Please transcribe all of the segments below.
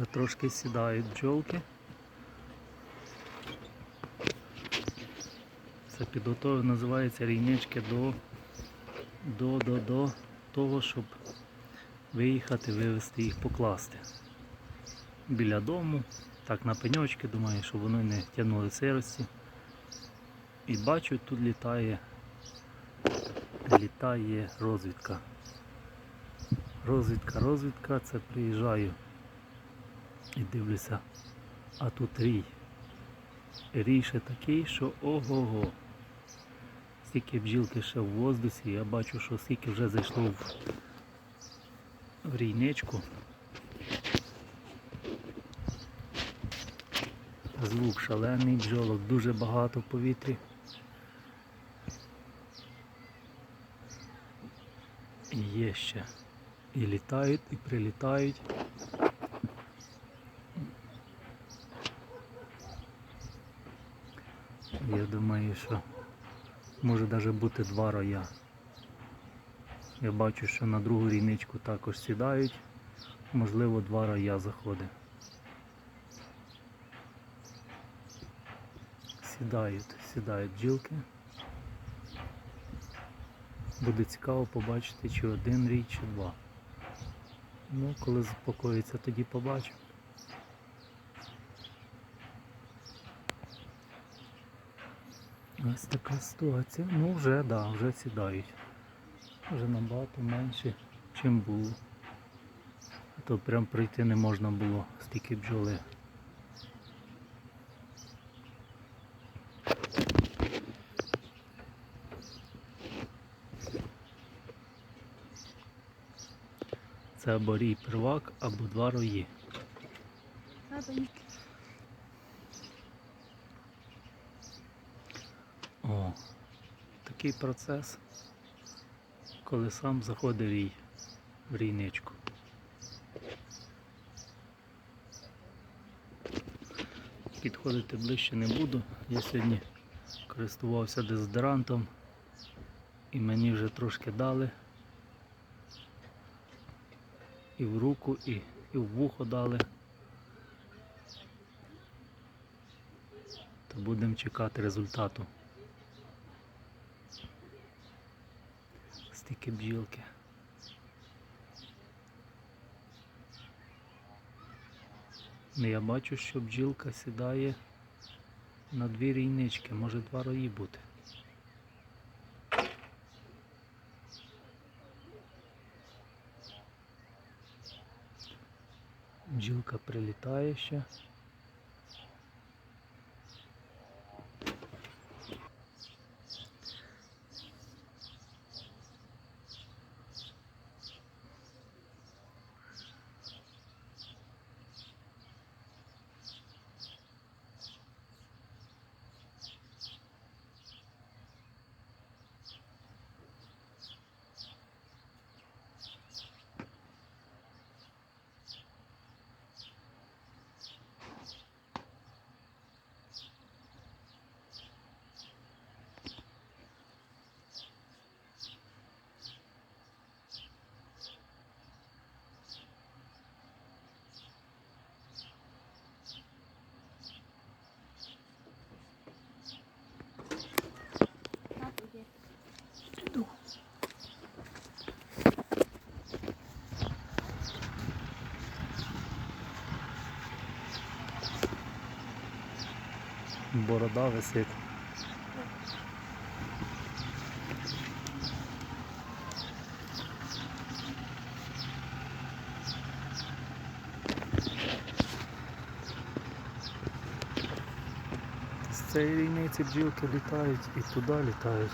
Вже трошки сідають бджолки. Це підготовлено називається рійнички до, до, до, до того, щоб виїхати, вивезти їх, покласти. Біля дому, так на пеньочки, думаю, щоб вони не тягнули сирості. І бачу, тут літає, літає розвідка. Розвідка, розвідка, це приїжджаю і дивлюся, а тут рій. Рій ще такий, що ого-го. Стільки бджілки ще в воздусі, я бачу, що скільки вже зайшло в, в рійничку. Звук шалений, бджолок дуже багато в повітрі. І є ще. І літають, і прилітають. Я думаю, що може навіть бути два роя. Я бачу, що на другу ріничку також сідають. Можливо, два роя заходить. Сідають, сідають бджілки. Буде цікаво побачити, чи один рій, чи два. Ну, коли заспокоїться, тоді побачимо. Ось така ситуація. Ну вже, да, вже сідають. Вже набагато менше, чим було. А то прям пройти не можна було стільки бджоли. Це або рій первак, або два рої. О, такий процес, коли сам заходить рій в рійничку. Підходити ближче не буду. Я сьогодні користувався дезодорантом і мені вже трошки дали. І в руку, і, і в вухо дали. То будемо чекати результату. Стільки бджілки. Ну, я бачу, що бджілка сідає на дві рійнички, може два рої бути. Бджілка прилітає ще. Борода висить. З цієї війни ці бджілки літають і туди літають.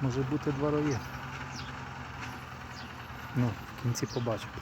Може бути два рої. Ну, в кінці побачимо.